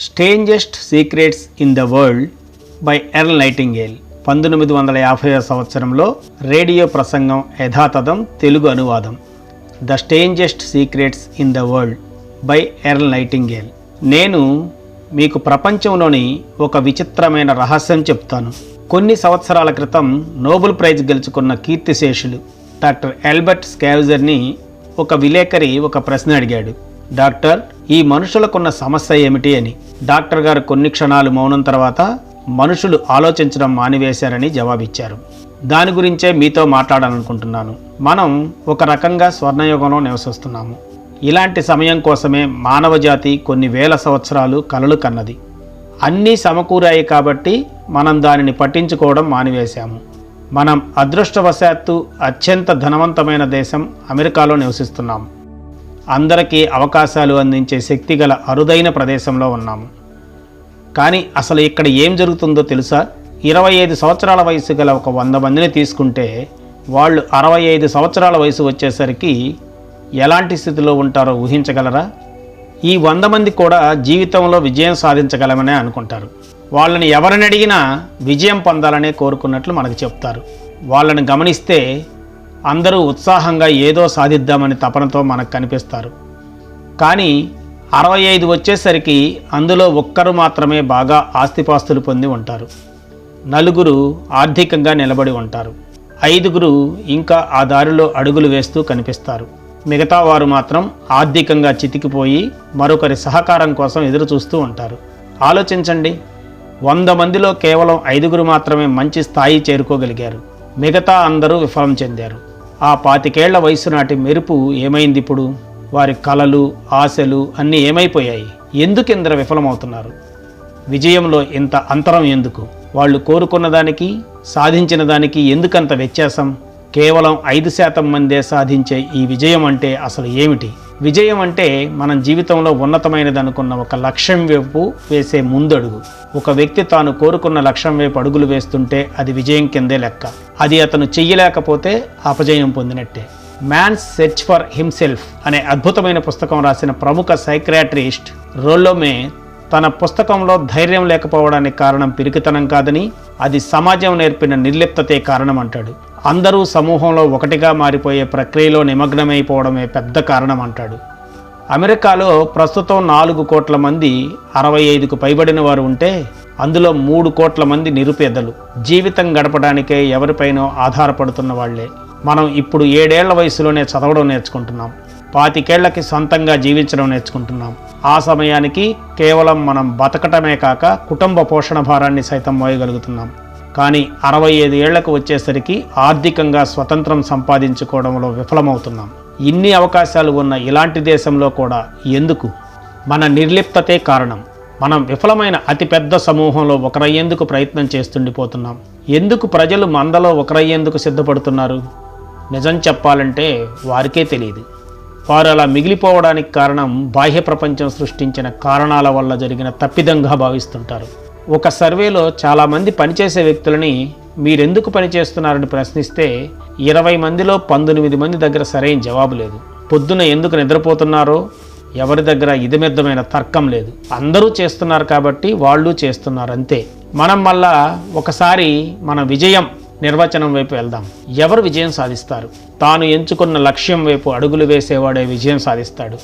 Strangest secrets in the world by Earl Nightingale. పంతొమ్మిది వందల యాభై సంవత్సరంలో రేడియో ప్రసంగం యథాతథం తెలుగు అనువాదం. The strangest secrets in the world by Earl Nightingale. నేను మీకు ప్రపంచంలోని ఒక విచిత్రమైన రహస్యం చెప్తాను. కొన్ని సంవత్సరాల క్రితం నోబెల్ ప్రైజ్ గెలుచుకున్న కీర్తిశేషులు డాక్టర్ ఎల్బర్ట్ స్కావిజర్ని ఒక విలేకరి ఒక ప్రశ్న అడిగాడు. డాక్టర్ ఈ మనుషులకున్న సమస్య ఏమిటి అని. డాక్టర్ గారు కొన్ని క్షణాలు మౌనం తర్వాత మనుషులు ఆలోచించడం మానివేశారని జవాబిచ్చారు. దాని గురించే మీతో మాట్లాడాలనుకుంటున్నాను. మనం ఒక రకంగా స్వర్ణయుగంలో నివసిస్తున్నాము. ఇలాంటి సమయం కోసమే మానవజాతి కొన్ని వేల సంవత్సరాలు కలలు కన్నది. అన్నీ సమకూరాయి కాబట్టి మనం దానిని పట్టించుకోవడం మానివేశాము. మనం అదృష్టవశాత్తు అత్యంత ధనవంతమైన దేశం అమెరికాలో నివసిస్తున్నాము అందరికీ అవకాశాలు అందించే శక్తి గల అరుదైన ప్రదేశంలో ఉన్నాము. కానీ అసలు ఇక్కడ ఏం జరుగుతుందో తెలుసా? ఇరవై ఐదు సంవత్సరాల వయసు గల ఒక వంద మందిని తీసుకుంటే వాళ్ళు అరవై ఐదు సంవత్సరాల వయసు వచ్చేసరికి ఎలాంటి స్థితిలో ఉంటారో ఊహించగలరా? ఈ వంద మంది కూడా జీవితంలో విజయం సాధించగలమనే అనుకుంటారు. వాళ్ళని ఎవరిని అడిగినా విజయం పొందాలనే కోరుకున్నట్లు మనకు చెప్తారు. వాళ్ళని గమనిస్తే అందరూ ఉత్సాహంగా ఏదో సాధిద్దామని తపనతో మనకు కనిపిస్తారు. కానీ అరవై ఐదు వచ్చేసరికి అందులో ఒక్కరు మాత్రమే బాగా ఆస్తిపాస్తులు పొంది ఉంటారు. నలుగురు ఆర్థికంగా నిలబడి ఉంటారు. ఐదుగురు ఇంకా ఆ దారిలో అడుగులు వేస్తూ కనిపిస్తారు. మిగతా వారు మాత్రం ఆర్థికంగా చితికిపోయి మరొకరి సహకారం కోసం ఎదురు చూస్తూ ఉంటారు. ఆలోచించండి. వంద మందిలో కేవలం ఐదుగురు మాత్రమే మంచి స్థాయి చేరుకోగలిగారు. మిగతా అందరూ విఫలం చెందారు. ఆ పాతికేళ్ళ వయసు నాటి మెరుపు ఏమైంది ఇప్పుడు వారి కలలు ఆశలు అన్నీ ఏమైపోయాయి? ఎందుకు ఇందర విఫలమవుతున్నారు? విజయంలో ఇంత అంతరం ఎందుకు? వాళ్ళు కోరుకున్న దానికి సాధించిన దానికి ఎందుకంత వ్యత్యాసం? కేవలం ఐదు శాతం మందే సాధించే ఈ విజయం అంటే అసలు ఏమిటి? విజయం అంటే మనం జీవితంలో ఉన్నతమైనది అనుకున్న ఒక లక్ష్యం వైపు వేసే ముందడుగు. ఒక వ్యక్తి తాను కోరుకున్న లక్ష్యం వైపు అడుగులు వేస్తుంటే అది విజయం కిందే లెక్క. అది అతను చెయ్యలేకపోతే అపజయం పొందినట్టే. మ్యాన్స్ సెర్చ్ ఫర్ హిమ్సెల్ఫ్ అనే అద్భుతమైన పుస్తకం రాసిన ప్రముఖ సైక్రాట్రిస్ట్ రోల్లోమే తన పుస్తకంలో ధైర్యం లేకపోవడానికి కారణం పిరికితనం కాదని అది సమాజం నేర్పిన నిర్లిప్తతే కారణం అంటాడు. అందరూ సమూహంలో ఒకటిగా మారిపోయే ప్రక్రియలో నిమగ్నమైపోవడమే పెద్ద కారణం అంటాడు అమెరికాలో ప్రస్తుతం నాలుగు కోట్ల మంది అరవై ఐదుకు పైబడిన వారు ఉంటే అందులో మూడు కోట్ల మంది నిరుపేదలు. జీవితం గడపడానికే ఎవరిపైనో ఆధారపడుతున్న వాళ్ళే. మనం ఇప్పుడు ఏడేళ్ళ వయసులోనే చదవడం నేర్చుకుంటున్నాం. పాతికేళ్ళకి సొంతంగా జీవించడం నేర్చుకుంటున్నాం. ఆ సమయానికి కేవలం మనం బతకటమే కాక కుటుంబ పోషణ భారాన్ని సైతం మోయగలుగుతున్నాం. కానీ అరవై ఐదు ఏళ్ళకు వచ్చేసరికి ఆర్థికంగా స్వతంత్రం సంపాదించుకోవడంలో విఫలమవుతున్నాం. ఇన్ని అవకాశాలు ఉన్న ఇలాంటి దేశంలో కూడా ఎందుకు? మన నిర్లిప్తతే కారణం. మనం విఫలమైన అతిపెద్ద సమూహంలో ఒకరయ్యేందుకు ప్రయత్నం చేస్తుండిపోతున్నాం. ఎందుకు ప్రజలు మందలో ఒకరయ్యేందుకు సిద్ధపడుతున్నారు? నిజం చెప్పాలంటే వారికే తెలియదు వారు అలా మిగిలిపోవడానికి కారణం బాహ్య ప్రపంచం సృష్టించిన కారణాల వల్ల జరిగిన తప్పిదంగా భావిస్తుంటారు. ఒక సర్వేలో చాలామంది పనిచేసే వ్యక్తులని మీరెందుకు పనిచేస్తున్నారని ప్రశ్నిస్తే ఇరవై మందిలో పంతొమ్మిది మంది దగ్గర సరైన జవాబు లేదు. పొద్దున ఎందుకు నిద్రపోతున్నారో ఎవరి దగ్గర ఇదిమెద్దమైన తర్కం లేదు. అందరూ చేస్తున్నారు కాబట్టి వాళ్ళు చేస్తున్నారు అంతే మనం మళ్ళా ఒకసారి మన విజయం నిర్వచనం వైపు వెళ్దాం. ఎవరు విజయం సాధిస్తారు? తాను ఎంచుకున్న లక్ష్యం వైపు అడుగులు వేసేవాడే విజయం సాధిస్తాడు.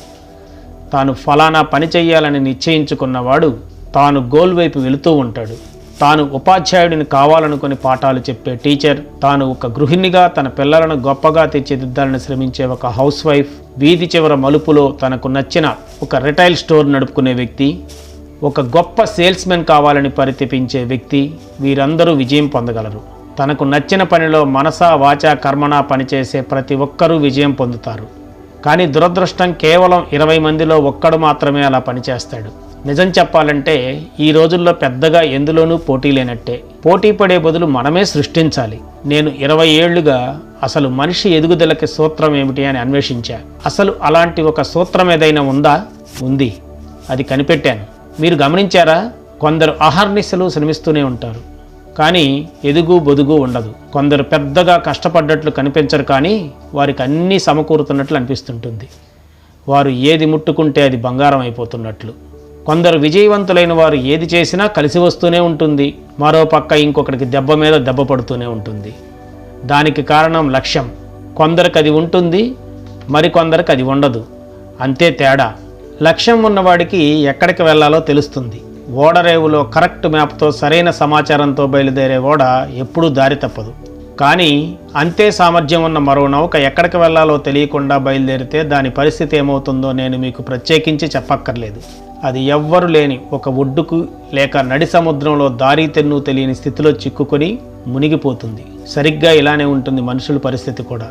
తాను ఫలానా పని చేయాలని నిశ్చయించుకున్నవాడు తాను గోల్ వైపు వెళుతూ ఉంటాడు. తాను ఉపాధ్యాయుడిని కావాలనుకుని పాఠాలు చెప్పే టీచర్ తాను ఒక గృహిణిగా తన పిల్లలను గొప్పగా తీర్చిదిద్దాలని శ్రమించే ఒక హౌస్ వైఫ్ వీధి చివర మలుపులో తనకు నచ్చిన ఒక రిటైల్ స్టోర్ నడుపుకునే వ్యక్తి ఒక గొప్ప సేల్స్మెన్ కావాలని పరితపించే వ్యక్తి వీరందరూ విజయం పొందగలరు. తనకు నచ్చిన పనిలో మనసా వాచా కర్మణ పనిచేసే ప్రతి ఒక్కరూ విజయం పొందుతారు. కానీ దురదృష్టం కేవలం ఇరవై మందిలో ఒక్కడు మాత్రమే అలా పనిచేస్తాడు. నిజం చెప్పాలంటే ఈ రోజుల్లో పెద్దగా ఎందులోనూ పోటీ లేనట్టే. పోటీ పడే బదులు మనమే సృష్టించాలి. నేను ఇరవై ఏళ్ళుగా అసలు మనిషి ఎదుగుదలకి సూత్రం ఏమిటి అని అన్వేషించా. అసలు అలాంటి ఒక సూత్రం ఏదైనా ఉందా? ఉంది. అది కనిపెట్టాను. మీరు గమనించారా? కొందరు అహర్నిశలు శ్రమిస్తూనే ఉంటారు. కానీ ఎదుగు బొదుగు ఉండదు. కొందరు పెద్దగా కష్టపడ్డట్లు కనిపించరు కానీ వారికి అన్నీ సమకూరుతున్నట్లు అనిపిస్తుంటుంది. వారు ఏది ముట్టుకుంటే అది బంగారం అయిపోతున్నట్లు. కొందరు విజయవంతులైన వారు ఏది చేసినా కలిసి వస్తూనే ఉంటుంది. మరో పక్క ఇంకొకరికి దెబ్బ మీద దెబ్బ పడుతూనే ఉంటుంది. దానికి కారణం లక్ష్యం. కొందరికి అది ఉంటుంది మరికొందరికి అది ఉండదు. అంతే తేడా. లక్ష్యం ఉన్నవాడికి ఎక్కడికి వెళ్ళాలో తెలుస్తుంది. ఓడరేవులో కరెక్ట్ మ్యాప్తో సరైన సమాచారంతో బయలుదేరే ఓడ ఎప్పుడూ దారి తప్పదు. కానీ అంతే సామర్థ్యం ఉన్న మరో నౌక ఎక్కడికి వెళ్ళాలో తెలియకుండా బయలుదేరితే దాని పరిస్థితి ఏమవుతుందో నేను మీకు ప్రత్యేకించి చెప్పక్కర్లేదు. అది ఎవ్వరు లేని ఒక ఒడ్డుకు లేక నడి సముద్రంలో దారి తెన్ను తెలియని స్థితిలో చిక్కుకొని మునిగిపోతుంది. సరిగ్గా ఇలానే ఉంటుంది మనుషుల పరిస్థితి కూడా.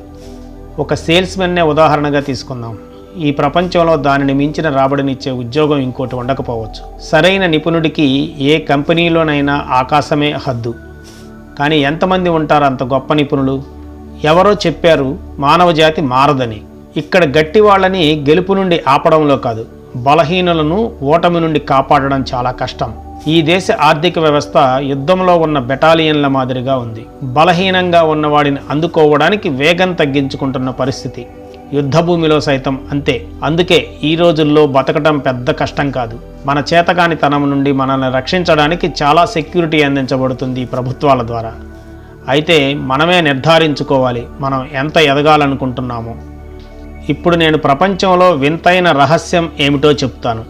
ఒక సేల్స్మెన్నే ఉదాహరణగా తీసుకుందాం. ఈ ప్రపంచంలో దానిని మించిన రాబడినిచ్చే ఉద్యోగం ఇంకోటి ఉండకపోవచ్చు. సరైన నిపుణుడికి ఏ కంపెనీలోనైనా ఆకాశమే హద్దు. కానీ ఎంతమంది ఉంటారు అంత గొప్ప నిపుణులు? ఎవరో చెప్పారు మానవ జాతి మారదని. ఇక్కడ గట్టి వాళ్ళని గెలుపు నుండి ఆపడంలో కాదు. బలహీనులను ఓటమి నుండి కాపాడడం చాలా కష్టం. ఈ దేశ ఆర్థిక వ్యవస్థ యుద్ధంలో ఉన్న బెటాలియన్ల మాదిరిగా ఉంది. బలహీనంగా ఉన్నవాడిని అందుకోవడానికి వేగం తగ్గించుకుంటున్న పరిస్థితి. యుద్ధభూమిలో సైతం అంతే. అందుకే ఈ రోజుల్లో బతకడం పెద్ద కష్టం కాదు. మన చేతకాని తనం నుండి మనల్ని రక్షించడానికి చాలా సెక్యూరిటీ అందించబడుతుంది ప్రభుత్వాల ద్వారా. అయితే మనమే నిర్ధారించుకోవాలి మనం ఎంత ఎదగాలనుకుంటున్నామో. ఇప్పుడు నేను ప్రపంచంలో వింతైన రహస్యం ఏమిటో చెప్తాను.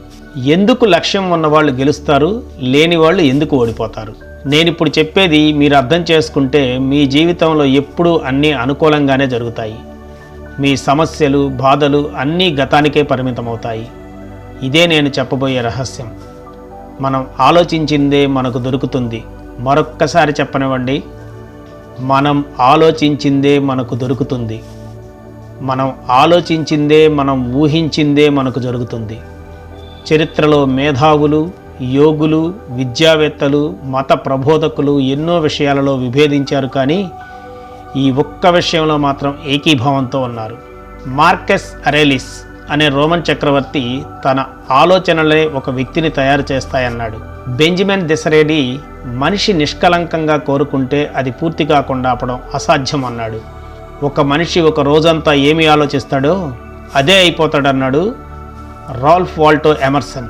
ఎందుకు లక్ష్యం ఉన్నవాళ్ళు గెలుస్తారు? లేని వాళ్ళు ఎందుకు ఓడిపోతారు? నేను ఇప్పుడు చెప్పేది మీరు అర్థం చేసుకుంటే మీ జీవితంలో ఎప్పుడూ అన్నీ అనుకూలంగానే జరుగుతాయి. మీ సమస్యలు బాధలు అన్నీ గతానికే పరిమితమవుతాయి. ఇదే నేను చెప్పబోయే రహస్యం. మనం ఆలోచించిందే మనకు దొరుకుతుంది. మరొక్కసారి చెప్పనివ్వండి. మనం ఆలోచించిందే మనకు దొరుకుతుంది. మనం ఆలోచించిందే మనం ఊహించిందే మనకు జరుగుతుంది. చరిత్రలో మేధావులు యోగులు విద్యావేత్తలు మత ప్రబోధకులు ఎన్నో విషయాలలో విభేదించారు కానీ ఈ ఒక్క విషయంలో మాత్రం ఏకీభావంతో ఉన్నారు. మార్కెస్ అరేలిస్ అనే రోమన్ చక్రవర్తి తన ఆలోచనలే ఒక వ్యక్తిని తయారు చేస్తాయన్నాడు. బెంజమిన్ దిసరేడి మనిషి నిష్కలంకంగా కోరుకుంటే అది పూర్తి కాకుండా ఆపడం అసాధ్యం అన్నాడు ఒక మనిషి ఒక రోజంతా ఏమి ఆలోచిస్తాడో అదే అయిపోతాడన్నాడు Ralph Waldo Emerson.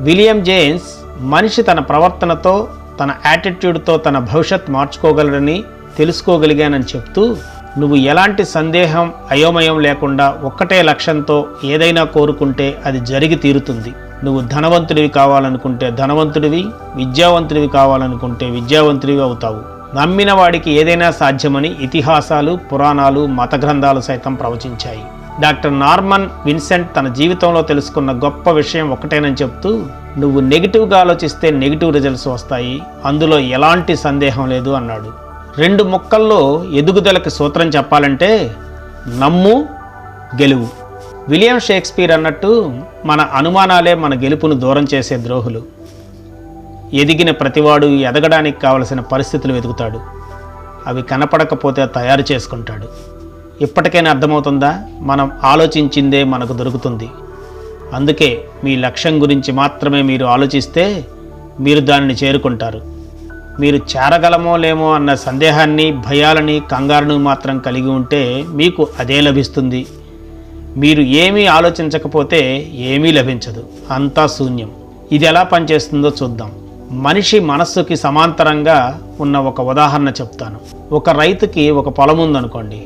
William James మనిషి తన ప్రవర్తనతో తన యాటిట్యూడ్తో తన భవిష్యత్ మార్చుకోగలడని తెలుసుకోగలిగానని చెప్తూ నువ్వు ఎలాంటి సందేహం అయోమయం లేకుండా ఒక్కటే లక్ష్యంతో ఏదైనా కోరుకుంటే అది జరిగి తీరుతుంది. నువ్వు ధనవంతుడివి కావాలనుకుంటే ధనవంతుడివి విద్యావంతుడివి కావాలనుకుంటే విద్యావంతుడివి అవుతావు. నమ్మిన వాడికి ఏదైనా సాధ్యమని ఇతిహాసాలు పురాణాలు మత గ్రంథాలు సైతం ప్రవచించాయి. డాక్టర్ నార్మన్ విన్సెంట్ తన జీవితంలో తెలుసుకున్న గొప్ప విషయం ఒకటేనని చెప్తూ నువ్వు నెగిటివ్గా ఆలోచిస్తే నెగిటివ్ రిజల్ట్స్ వస్తాయి. అందులో ఎలాంటి సందేహం లేదు అన్నాడు. రెండు ముక్కల్లో ఎదుగుదలకి సూత్రం చెప్పాలంటే నమ్ము గెలువు. విలియం షేక్స్పియర్ అన్నట్టు మన అనుమానాలే మన గెలుపును దూరం చేసే ద్రోహులు. ఎదిగిన ప్రతివాడు ఎదగడానికి కావలసిన పరిస్థితులు వెతుకుతాడు. అవి కనపడకపోతే తయారు చేసుకుంటాడు. ఇప్పటికైనా అర్థమవుతుందా? మనం ఆలోచించిందే మనకు దొరుకుతుంది. అందుకే మీ లక్ష్యం గురించి మాత్రమే మీరు ఆలోచిస్తే మీరు దానిని చేరుకుంటారు. మీరు చేరగలమో లేమో అన్న సందేహాన్ని భయాలని కంగారును మాత్రం కలిగి ఉంటే మీకు అదే లభిస్తుంది. మీరు ఏమీ ఆలోచించకపోతే ఏమీ లభించదు. అంతా శూన్యం. ఇది ఎలా పనిచేస్తుందో చూద్దాం. మనిషి మనస్సుకి సమాంతరంగా ఉన్న ఒక ఉదాహరణ చెప్తాను. ఒక రైతుకి ఒక పొలం ఉందనుకోండి.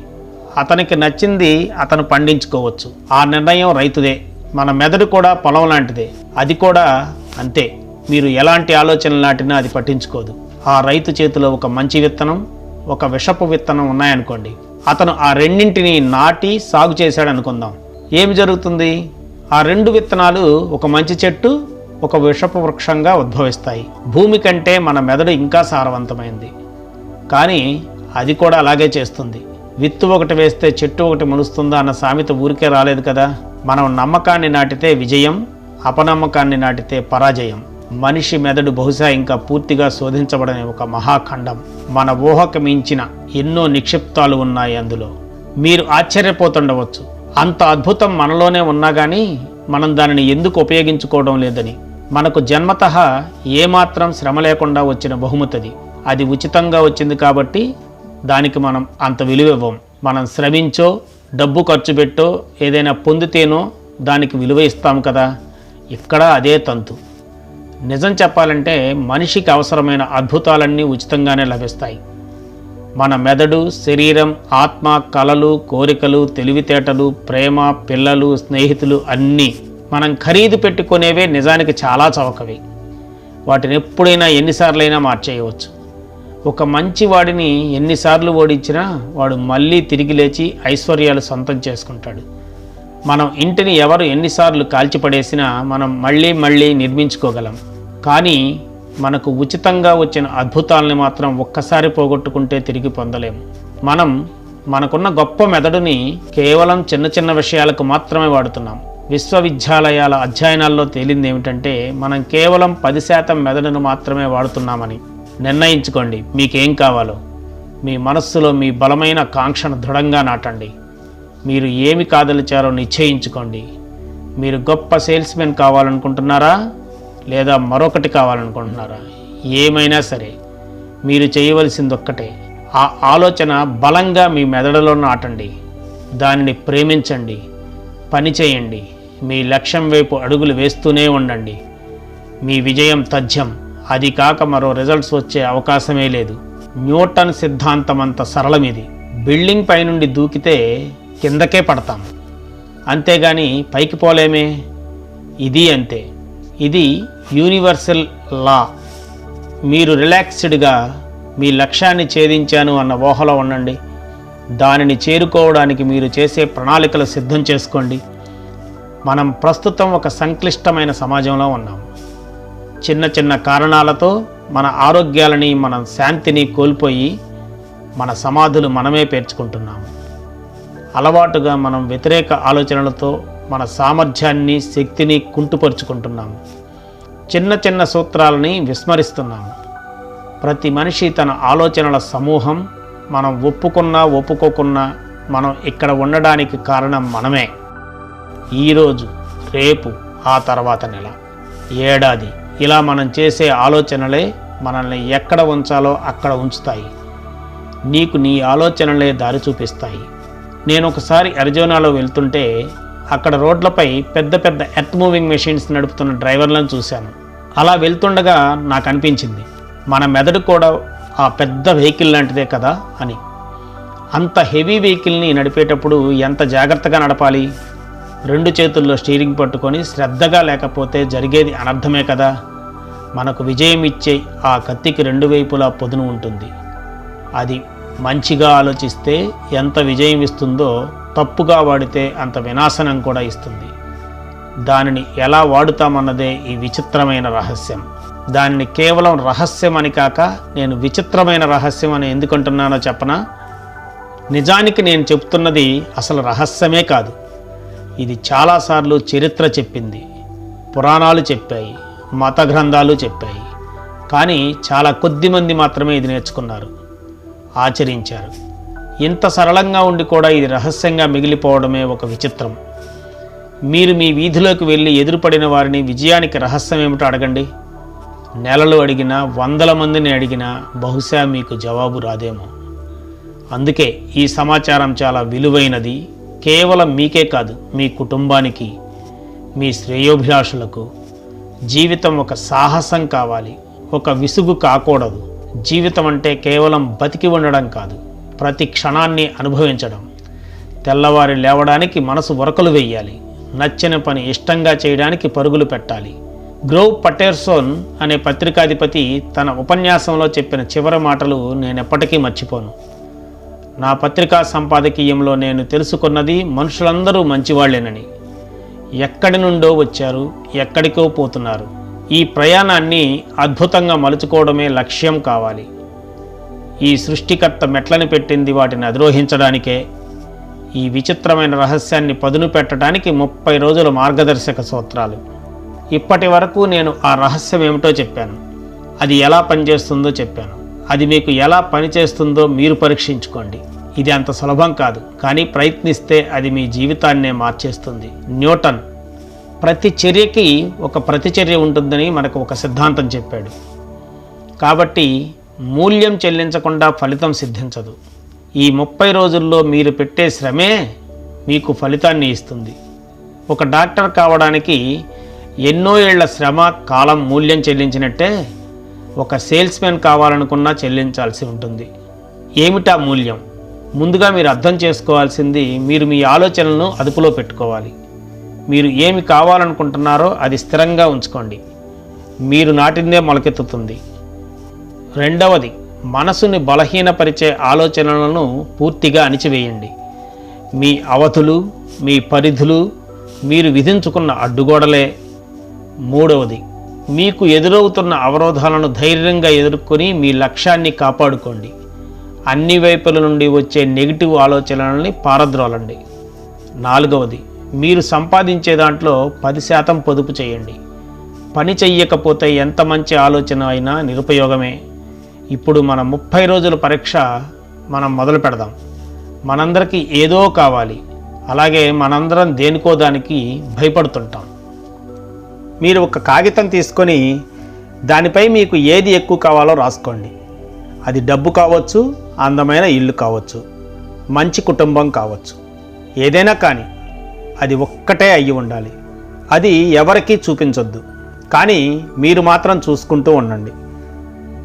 అతనికి నచ్చింది అతను పండించుకోవచ్చు. ఆ నిర్ణయం రైతుదే. మన మెదడు కూడా పొలం లాంటిదే. అది కూడా అంతే. మీరు ఎలాంటి ఆలోచనలు నాటినా అది పట్టించుకోదు. ఆ రైతు చేతిలో ఒక మంచి విత్తనం ఒక విషపు విత్తనం ఉన్నాయనుకోండి. అతను ఆ రెండింటిని నాటి సాగు చేశాడు అనుకుందాం ఏమి జరుగుతుంది? ఆ రెండు విత్తనాలు ఒక మంచి చెట్టు ఒక విషపు వృక్షంగా ఉద్భవిస్తాయి. భూమి కంటే మన మెదడు ఇంకా సారవంతమైంది. కానీ అది కూడా అలాగే చేస్తుంది. విత్తు ఒకటి వేస్తే చెట్టు ఒకటి మునుస్తుందా అన్న సామెత ఊరికే రాలేదు కదా? మనం నమ్మకాన్ని నాటితే విజయం అపనమ్మకాన్ని నాటితే పరాజయం. మనిషి మెదడు బహుశా ఇంకా పూర్తిగా శోధించబడని ఒక మహాఖండం. మన ఊహకు మించిన ఎన్నో నిక్షిప్తాలు ఉన్నాయి అందులో. మీరు ఆశ్చర్యపోతుండవచ్చు. అంత అద్భుతం మనలోనే ఉన్నా కానీ మనం దానిని ఎందుకు ఉపయోగించుకోవడం లేదని. మనకు జన్మత ఏమాత్రం శ్రమ లేకుండా వచ్చిన బహుమతిది. అది ఉచితంగా వచ్చింది కాబట్టి దానికి మనం అంత విలువ ఇవ్వం మనం శ్రమించో డబ్బు ఖర్చు పెట్టో ఏదైనా పొందితేనో దానికి విలువ ఇస్తాం కదా. ఇక్కడ అదే తంతు. నిజం చెప్పాలంటే మనిషికి అవసరమైన అద్భుతాలన్నీ ఉచితంగానే లభిస్తాయి. మన మెదడు శరీరం ఆత్మ కలలు కోరికలు తెలివితేటలు ప్రేమ పిల్లలు స్నేహితులు అన్నీ మనం ఖరీదు పెట్టుకునేవే నిజానికి చాలా చవకవి. వాటిని ఎప్పుడైనా ఎన్నిసార్లైనా మార్చేయవచ్చు. ఒక మంచి వాడిని ఎన్నిసార్లు ఓడించినా వాడు మళ్ళీ తిరిగి లేచి ఐశ్వర్యాలు సొంతం చేసుకుంటాడు. మనం ఇంటిని ఎవరు ఎన్నిసార్లు కాల్చిపడేసినా మనం మళ్ళీ మళ్ళీ నిర్మించుకోగలం. కానీ మనకు ఉచితంగా వచ్చిన అద్భుతాలని మాత్రం ఒక్కసారి పోగొట్టుకుంటే తిరిగి పొందలేము. మనం మనకున్న గొప్ప మెదడుని కేవలం చిన్న చిన్న విషయాలకు మాత్రమే వాడుతున్నాం. విశ్వవిద్యాలయాల అధ్యయనాల్లో తేలింది ఏమిటంటే మనం కేవలం పది శాతం మెదడును మాత్రమే వాడుతున్నామని నిర్ణయించుకోండి. మీకేం కావాలో? మీ మనస్సులో మీ బలమైన కాంక్షను దృఢంగా నాటండి. మీరు ఏమి కాదలిచారో నిశ్చయించుకోండి. మీరు గొప్ప సేల్స్మెన్ కావాలనుకుంటున్నారా? లేదా మరొకటి కావాలనుకుంటున్నారా? ఏమైనా సరే మీరు చేయవలసింది ఒక్కటే ఆ ఆలోచన బలంగా మీ మెదడులో నాటండి. దానిని ప్రేమించండి. పని చేయండి. మీ లక్ష్యం వైపు అడుగులు వేస్తూనే ఉండండి. మీ విజయం తథ్యం. అది కాక మరో రిజల్ట్స్ వచ్చే అవకాశమే లేదు. న్యూటన్ సిద్ధాంతం అంత సరళం ఇది బిల్డింగ్ పైనుండి దూకితే కిందకే పడతాం. అంతేగాని పైకి పోలేమే? ఇది అంతే. ఇది యూనివర్సల్ లా. మీరు రిలాక్స్డ్గా మీ లక్ష్యాన్ని ఛేదించాను అన్న ఊహలో ఉండండి. దానిని చేరుకోవడానికి మీరు చేసే ప్రణాళికలు సిద్ధం చేసుకోండి. మనం ప్రస్తుతం ఒక సంక్లిష్టమైన సమాజంలో ఉన్నాం. చిన్న చిన్న కారణాలతో మన ఆరోగ్యాలని మన శాంతిని కోల్పోయి మన సమాధులు మనమే పేర్చుకుంటున్నాము అలవాటుగా మనం వ్యతిరేక ఆలోచనలతో మన సామర్థ్యాన్ని శక్తిని కుంటుపరుచుకుంటున్నాము చిన్న చిన్న సూత్రాలని విస్మరిస్తున్నాము. ప్రతి మనిషి తన ఆలోచనల సమూహం మనం ఒప్పుకున్నా ఒప్పుకోకున్నా మనం ఇక్కడ ఉండడానికి కారణం మనమే. ఈరోజు రేపు ఆ తర్వాత నెల ఏడాది ఇలా మనం చేసే ఆలోచనలే మనల్ని ఎక్కడ ఉంచాలో అక్కడ ఉంచుతాయి. నీకు నీ ఆలోచనలే దారి చూపిస్తాయి. నేను ఒకసారి అరిజోనాలో వెళ్తుంటే అక్కడ రోడ్లపై పెద్ద పెద్ద ఎర్త్ మూవింగ్ మెషిన్స్ నడుపుతున్న డ్రైవర్లను చూశాను. అలా వెళ్తుండగా నాకు అనిపించింది మన మెదడు కూడా ఆ పెద్ద వెహికల్ లాంటిదే కదా అని. అంత హెవీ వెహికల్ని నడిపేటప్పుడు ఎంత జాగ్రత్తగా నడపాలి? రెండు చేతుల్లో స్టీరింగ్ పట్టుకొని శ్రద్ధగా లేకపోతే జరిగేది అనర్థమే కదా? మనకు విజయం ఇచ్చే ఆ కత్తికి రెండు వైపులా పొదును ఉంటుంది. అది మంచిగా ఆలోచిస్తే ఎంత విజయం ఇస్తుందో తప్పుగా వాడితే అంత వినాశనం కూడా ఇస్తుంది. దానిని ఎలా వాడుతామన్నదే ఈ విచిత్రమైన రహస్యం. దానిని కేవలం రహస్యం అని కాక నేను విచిత్రమైన రహస్యం అని ఎందుకంటున్నానో చెప్పనా? నిజానికి నేను చెప్తున్నది అసలు రహస్యమే కాదు. ఇది చాలాసార్లు చరిత్ర చెప్పింది పురాణాలు చెప్పాయి మత గ్రంథాలు చెప్పాయి. కానీ చాలా కొద్ది మంది మాత్రమే ఇది నేర్చుకున్నారు. ఆచరించారు. ఇంత సరళంగా ఉండి కూడా ఇది రహస్యంగా మిగిలిపోవడమే ఒక విచిత్రం. మీరు మీ వీధిలోకి వెళ్ళి ఎదురుపడిన వారిని విజయానికి రహస్యం ఏమిటో అడగండి. నెలలు అడిగినా వందల మందిని అడిగినా బహుశా మీకు జవాబు రాదేమో. అందుకే ఈ సమాచారం చాలా విలువైనది. కేవలం మీకే కాదు మీ కుటుంబానికి మీ శ్రేయోభిలాషులకు. జీవితం ఒక సాహసం కావాలి ఒక విసుగు కాకూడదు. జీవితం అంటే కేవలం బతికి ఉండడం కాదు ప్రతి క్షణాన్ని అనుభవించడం. తెల్లవారి లేవడానికి మనసు వరకలు వెయ్యాలి నచ్చిన పని ఇష్టంగా చేయడానికి పరుగులు పెట్టాలి. గ్రోవ్ పటేర్సోన్ అనే పత్రికాధిపతి తన ఉపన్యాసంలో చెప్పిన చివరి మాటలు నేను ఎప్పటికీ మర్చిపోను. నా పత్రికా సంపాదకీయంలో నేను తెలుసుకున్నది మనుషులందరూ మంచివాళ్ళేనని ఎక్కడి నుండో వచ్చారు ఎక్కడికో పోతున్నారు. ఈ ప్రయాణాన్ని అద్భుతంగా మలుచుకోవడమే లక్ష్యం కావాలి. ఈ సృష్టికర్త మెట్లను పెట్టింది వాటిని అధిరోహించడానికే ఈ విచిత్రమైన రహస్యాన్ని పదును పెట్టడానికి ముప్పై రోజుల మార్గదర్శక సూత్రాలు. ఇప్పటి వరకు నేను ఆ రహస్యం ఏమిటో చెప్పాను. అది ఎలా పనిచేస్తుందో చెప్పాను. అది మీకు ఎలా పనిచేస్తుందో మీరు పరీక్షించుకోండి. ఇది అంత సులభం కాదు కానీ ప్రయత్నిస్తే అది మీ జీవితాన్నే మార్చేస్తుంది. న్యూటన్ ప్రతి చర్యకి ఒక ప్రతిచర్య ఉంటుందని మనకు ఒక సిద్ధాంతం చెప్పాడు. కాబట్టి మూల్యం చెల్లించకుండా ఫలితం సిద్ధించదు. ఈ ముప్పై రోజుల్లో మీరు పెట్టే శ్రమే మీకు ఫలితాన్ని ఇస్తుంది. ఒక డాక్టర్ కావడానికి ఎన్నో ఏళ్ళ శ్రమ కాలం మూల్యం చెల్లించినట్టే ఒక సేల్స్మెన్ కావాలనుకున్నా చెల్లించాల్సి ఉంటుంది. ఏమిటా మూల్యం? ముందుగా మీరు అర్థం చేసుకోవాల్సింది మీరు మీ ఆలోచనలను అదుపులో పెట్టుకోవాలి. మీరు ఏమి కావాలనుకుంటున్నారో అది స్థిరంగా ఉంచుకోండి. మీరు నాటిందే మొలకెత్తుతుంది. రెండవది మనసుని బలహీనపరిచే ఆలోచనలను పూర్తిగా అణిచివేయండి. మీ అవధులు మీ పరిధులు మీరు విధించుకున్న అడ్డుగోడలే. మూడవది మీకు ఎదురవుతున్న అవరోధాలను ధైర్యంగా ఎదుర్కొని మీ లక్ష్యాన్ని కాపాడుకోండి. అన్ని వైపుల నుండి వచ్చే నెగిటివ్ ఆలోచనలని పారద్రోలండి. నాలుగవది మీరు సంపాదించే దాంట్లో పది శాతం పొదుపు చేయండి. పని చెయ్యకపోతే ఎంత మంచి ఆలోచన అయినా నిరుపయోగమే. ఇప్పుడు మన ముప్పై రోజుల పరీక్ష మనం మొదలు పెడదాం. మనందరికీ ఏదో కావాలి. అలాగే మనందరం దేనికో దానికి భయపడుతుంటాం. మీరు ఒక కాగితం తీసుకొని దానిపై మీకు ఏది ఎక్కువ కావాలో రాసుకోండి. అది డబ్బు కావచ్చు అందమైన ఇల్లు కావచ్చు మంచి కుటుంబం కావచ్చు. ఏదైనా కానీ అది ఒక్కటే అయ్యి ఉండాలి. అది ఎవరికీ చూపించొద్దు. కానీ మీరు మాత్రం చూసుకుంటూ ఉండండి.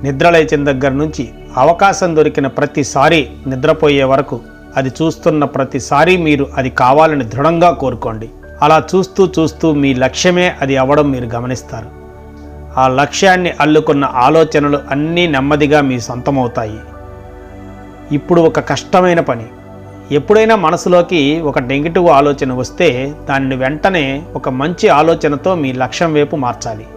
నిద్ర లేచిన దగ్గర నుంచి అవకాశం దొరికిన ప్రతిసారి నిద్రపోయే వరకు అది చూస్తున్న ప్రతిసారి మీరు అది కావాలని దృఢంగా కోరుకోండి. అలా చూస్తూ చూస్తూ మీ లక్ష్యమే అది అవ్వడం మీరు గమనిస్తారు. ఆ లక్ష్యాన్ని అల్లుకున్న ఆలోచనలు అన్నీ నెమ్మదిగా మీ సొంతమవుతాయి. ఇప్పుడు ఒక కష్టమైన పని ఎప్పుడైనా మనసులోకి ఒక నెగిటివ్ ఆలోచన వస్తే దాన్ని వెంటనే ఒక మంచి ఆలోచనతో మీ లక్ష్యం వైపు మార్చాలి.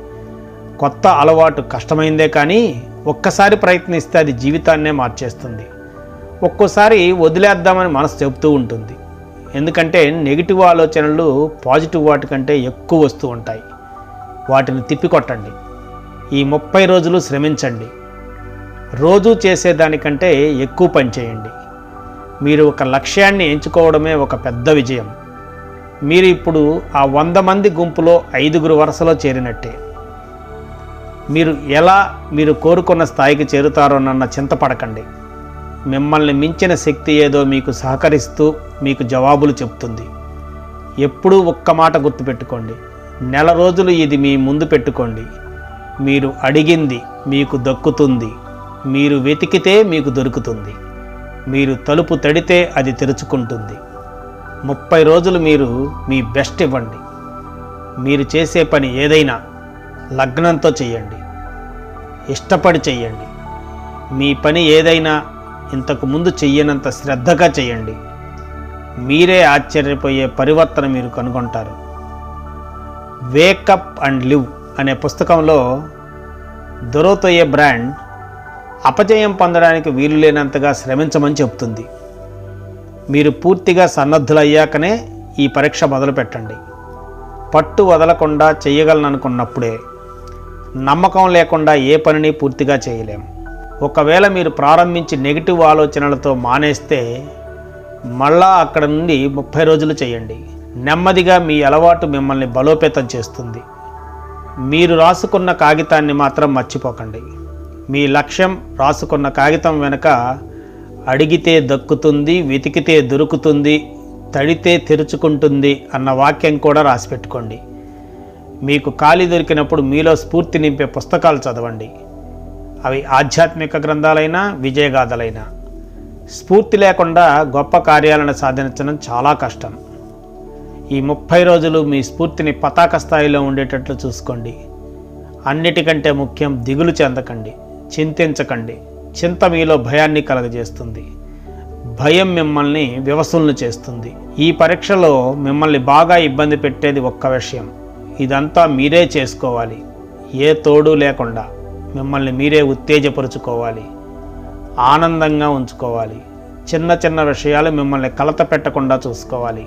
కొత్త అలవాటు కష్టమైందే కానీ ఒక్కసారి ప్రయత్నిస్తే అది జీవితాన్నే మార్చేస్తుంది. ఒక్కోసారి వదిలేద్దామని మనసు చెబుతూ ఉంటుంది. ఎందుకంటే నెగిటివ్ ఆలోచనలు పాజిటివ్ వాటి కంటే ఎక్కువ వస్తూ ఉంటాయి. వాటిని తిప్పికొట్టండి. ఈ ముప్పై రోజులు శ్రమించండి. రోజు చేసేదానికంటే ఎక్కువ పని చేయండి. మీరు ఒక లక్ష్యాన్ని ఎంచుకోవడమే ఒక పెద్ద విజయం. మీరు ఇప్పుడు ఆ వంద మంది గుంపులో ఐదుగురు వరుసలో చేరినట్టే. మీరు ఎలా మీరు కోరుకున్న స్థాయికి చేరుతారోనన్న చింతపడకండి. మిమ్మల్ని మించిన శక్తి ఏదో మీకు సహకరిస్తూ మీకు జవాబులు చెప్తుంది. ఎప్పుడూ ఒక్క మాట గుర్తుపెట్టుకోండి. నెల రోజులు ఇది మీ ముందు పెట్టుకోండి. మీరు అడిగింది మీకు దక్కుతుంది. మీరు వెతికితే మీకు దొరుకుతుంది. మీరు తలుపు తడితే అది తెరుచుకుంటుంది. ముప్పై రోజులు మీరు మీ బెస్ట్ ఇవ్వండి. మీరు చేసే పని ఏదైనా లగ్నంతో చేయండి ఇష్టపడి చెయ్యండి. మీ పని ఏదైనా ఇంతకు ముందు చెయ్యనంత శ్రద్ధగా చేయండి మీరే ఆశ్చర్యపోయే పరివర్తన మీరు కనుగొంటారు. వేకప్ అండ్ లివ్ అనే పుస్తకంలో దొరోతోయే బ్రాండ్ అపజయం పొందడానికి వీలు లేనంతగా శ్రమించమని చెప్తుంది మీరు పూర్తిగా సన్నద్ధులయ్యాకనే ఈ పరీక్ష మొదలు పెట్టండి పట్టు వదలకుండా చేయగలననుకున్నప్పుడే నమ్మకం లేకుండా ఏ పనిని పూర్తిగా చేయలేం. ఒకవేళ మీరు ప్రారంభించి నెగిటివ్ ఆలోచనలతో మానేస్తే మళ్ళా అక్కడ నుండి ముప్పై రోజులు చేయండి. నెమ్మదిగా మీ అలవాటు మిమ్మల్ని బలోపేతం చేస్తుంది. మీరు రాసుకున్న కాగితాన్ని మాత్రం మర్చిపోకండి. మీ లక్ష్యం రాసుకున్న కాగితం వెనుక అడిగితే దక్కుతుంది వెతికితే దొరుకుతుంది తడితే తెరుచుకుంటుంది అన్న వాక్యం కూడా రాసి పెట్టుకోండి. మీకు ఖాళీ దొరికినప్పుడు మీలో స్ఫూర్తి నింపే పుస్తకాలు చదవండి. అవి ఆధ్యాత్మిక గ్రంథాలైనా విజయగాథలైనా. స్ఫూర్తి లేకుండా గొప్ప కార్యాలను సాధించడం చాలా కష్టం. ఈ ముప్పై రోజులు మీ స్ఫూర్తిని పతాక స్థాయిలో ఉండేటట్లు చూసుకోండి. అన్నిటికంటే ముఖ్యం దిగులు చెందకండి. చింతించకండి. చింత మీలో భయాన్ని కలగజేస్తుంది. భయం మిమ్మల్ని వివసులను చేస్తుంది. ఈ పరీక్షలో మిమ్మల్ని బాగా ఇబ్బంది పెట్టేది ఒక్క విషయం. ఇదంతా మీరే చేసుకోవాలి. ఏ తోడు లేకుండా మిమ్మల్ని మీరే ఉత్తేజపరుచుకోవాలి. ఆనందంగా ఉంచుకోవాలి. చిన్న చిన్న విషయాలు మిమ్మల్ని కలత పెట్టకుండా చూసుకోవాలి.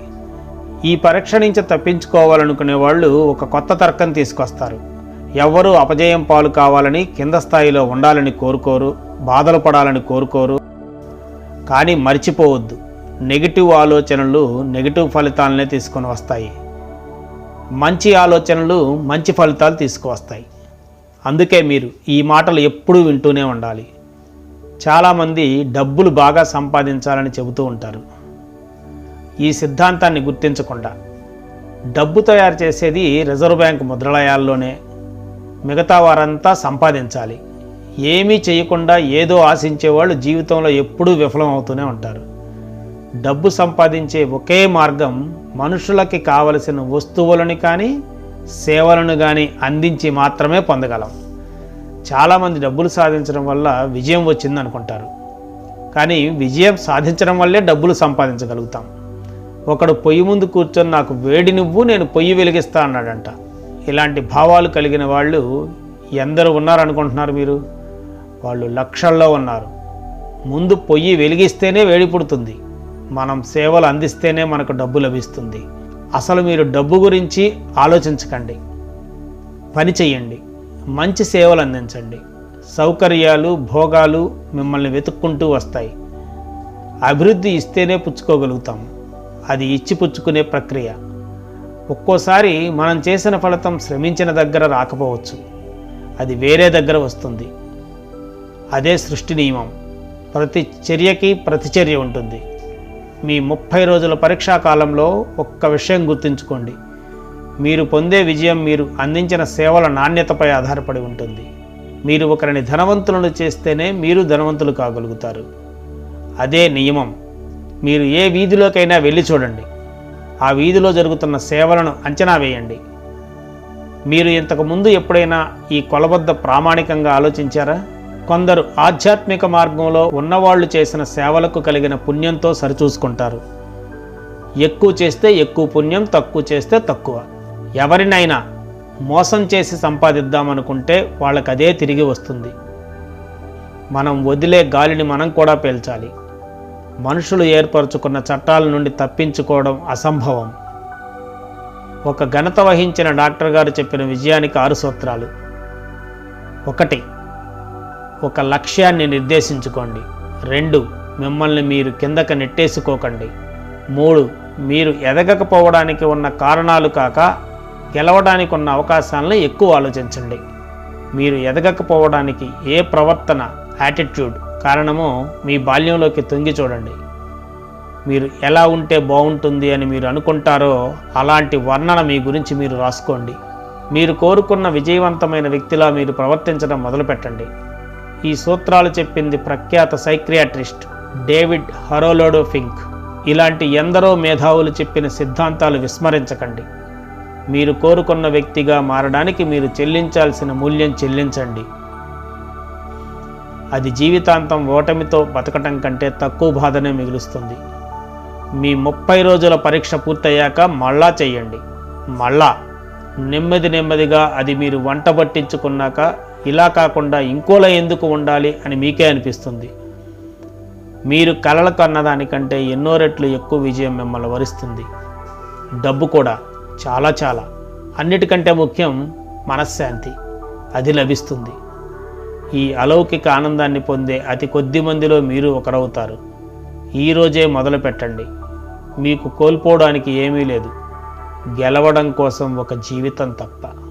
ఈ పరీక్ష నుంచి తప్పించుకోవాలనుకునే వాళ్ళు ఒక కొత్త తర్కం తీసుకొస్తారు. ఎవ్వరూ అపజయం పాలు కావాలని కింద స్థాయిలో ఉండాలని కోరుకోరు బాధలు పడాలని కోరుకోరు. కానీ మర్చిపోవద్దు. నెగిటివ్ ఆలోచనలు నెగిటివ్ ఫలితాలనే తీసుకొని వస్తాయి. మంచి ఆలోచనలు మంచి ఫలితాలు తీసుకువస్తాయి. అందుకే మీరు ఈ మాటలు ఎప్పుడూ వింటూనే ఉండాలి. చాలామంది డబ్బులు బాగా సంపాదించాలని చెబుతూ ఉంటారు. ఈ సిద్ధాంతాన్ని గుర్తించకుండా డబ్బు తయారు చేసేది రిజర్వ్ బ్యాంక్ ముద్రాలయాల్లోనే మిగతా వారంతా సంపాదించాలి. ఏమీ చేయకుండా ఏదో ఆశించేవాళ్ళు జీవితంలో ఎప్పుడూ విఫలం అవుతూనే ఉంటారు. డబ్బు సంపాదించే ఒకే మార్గం మనుషులకి కావలసిన వస్తువులను కానీ సేవలను కానీ అందించి మాత్రమే పొందగలం. చాలామంది డబ్బులు సాధించడం వల్ల విజయం వచ్చింది అనుకుంటారు కానీ విజయం సాధించడం వల్లే డబ్బులు సంపాదించగలుగుతాం. ఒకడు పొయ్యి ముందు కూర్చొని నాకు వేడి నువ్వు నేను పొయ్యి వెలిగిస్తా అన్నాడంట. ఇలాంటి భావాలు కలిగిన వాళ్ళు ఎందరు ఉన్నారనుకుంటున్నారు మీరు? వాళ్ళు లక్షల్లో ఉన్నారు. ముందు పొయ్యి వెలిగిస్తేనే వేడి పుడుతుంది. మనం సేవలు అందిస్తేనే మనకు డబ్బు లభిస్తుంది. అసలు మీరు డబ్బు గురించి ఆలోచించకండి. పని చేయండి మంచి సేవలు అందించండి. సౌకర్యాలు భోగాలు మిమ్మల్ని వెతుక్కుంటూ వస్తాయి. అభివృద్ధి ఇస్తేనే పుచ్చుకోగలుగుతాం. అది ఇచ్చి పుచ్చుకునే ప్రక్రియ. ఒక్కోసారి మనం చేసిన ఫలితం శ్రమించిన దగ్గర రాకపోవచ్చు. అది వేరే దగ్గర వస్తుంది. అదే సృష్టి నియమం. ప్రతి చర్యకి ప్రతిచర్య ఉంటుంది. మీ ముప్పై రోజుల పరీక్షా కాలంలో ఒక్క విషయం గుర్తుంచుకోండి. మీరు పొందే విజయం మీరు అందించిన సేవల నాణ్యతపై ఆధారపడి ఉంటుంది. మీరు ఒకరిని ధనవంతులను చేస్తేనే మీరు ధనవంతులు కాగలుగుతారు. అదే నియమం. మీరు ఏ వీధిలోకైనా వెళ్ళి చూడండి. ఆ వీధిలో జరుగుతున్న సేవలను అంచనా వేయండి. మీరు ఇంతకుముందు ఎప్పుడైనా ఈ కొలబద్ద ప్రామాణికంగా ఆలోచించారా? కొందరు ఆధ్యాత్మిక మార్గంలో ఉన్నవాళ్ళు చేసిన సేవలకు కలిగిన పుణ్యంతో సరిచూసుకుంటారు. ఎక్కువ చేస్తే ఎక్కువ పుణ్యం తక్కువ చేస్తే తక్కువ. ఎవరినైనా మోసం చేసి సంపాదిద్దామనుకుంటే వాళ్ళకదే తిరిగి వస్తుంది. మనం వదిలే గాలిని మనం కూడా పేల్చాలి. మనుషులు ఏర్పరచుకున్న చట్టాల నుండి తప్పించుకోవడం అసంభవం. ఒక ఘనత వహించిన డాక్టర్ గారు చెప్పిన విజయానికి ఆరు సూత్రాలు. ఒకటి ఒక లక్ష్యాన్ని నిర్దేశించుకోండి. రెండు మిమ్మల్ని మీరు కిందకు నెట్టేసుకోకండి. మూడు మీరు ఎదగకపోవడానికి ఉన్న కారణాలు కాక గెలవడానికి ఉన్న అవకాశాలను ఎక్కువ ఆలోచించండి. మీరు ఎదగకపోవడానికి ఏ ప్రవర్తన యాటిట్యూడ్ కారణమో మీ బాల్యంలోకి తొంగి చూడండి. మీరు ఎలా ఉంటే బాగుంటుంది అని మీరు అనుకుంటారో అలాంటి వర్ణన మీ గురించి మీరు రాసుకోండి. మీరు కోరుకున్న విజయవంతమైన వ్యక్తిలా మీరు ప్రవర్తించడం మొదలుపెట్టండి. ఈ సూత్రాలు చెప్పింది ప్రఖ్యాత సైక్రియాట్రిస్ట్ డేవిడ్ హరోలోడో ఫింక్. ఇలాంటి ఎందరో మేధావులు చెప్పిన సిద్ధాంతాలు విస్మరించకండి. మీరు కోరుకున్న వ్యక్తిగా మారడానికి మీరు చెల్లించాల్సిన మూల్యం చెల్లించండి. అది జీవితాంతం ఓటమితో బతకటం కంటే తక్కువ బాధనే మిగులుస్తుంది. మీ ముప్పై రోజుల పరీక్ష పూర్తయ్యాక మళ్ళా చెయ్యండి. మళ్ళా. నెమ్మది నెమ్మదిగా అది మీరు వంట పట్టించుకున్నాక ఇలా కాకుండా ఇంకోలా ఎందుకు ఉండాలి అని మీకే అనిపిస్తుంది. మీరు కలలు కన్నదానికంటే ఎన్నో రెట్లు ఎక్కువ విజయం మిమ్మల్ని వరిస్తుంది. డబ్బు కూడా. చాలా చాలా. అన్నిటికంటే ముఖ్యం మనశ్శాంతి. అది లభిస్తుంది. ఈ అలౌకిక ఆనందాన్ని పొందే అతి కొద్ది మందిలో మీరు ఒకరవుతారు. ఈరోజే మొదలు పెట్టండి. మీకు కోల్పోవడానికి ఏమీ లేదు. గెలవడం కోసం ఒక జీవితం తప్ప.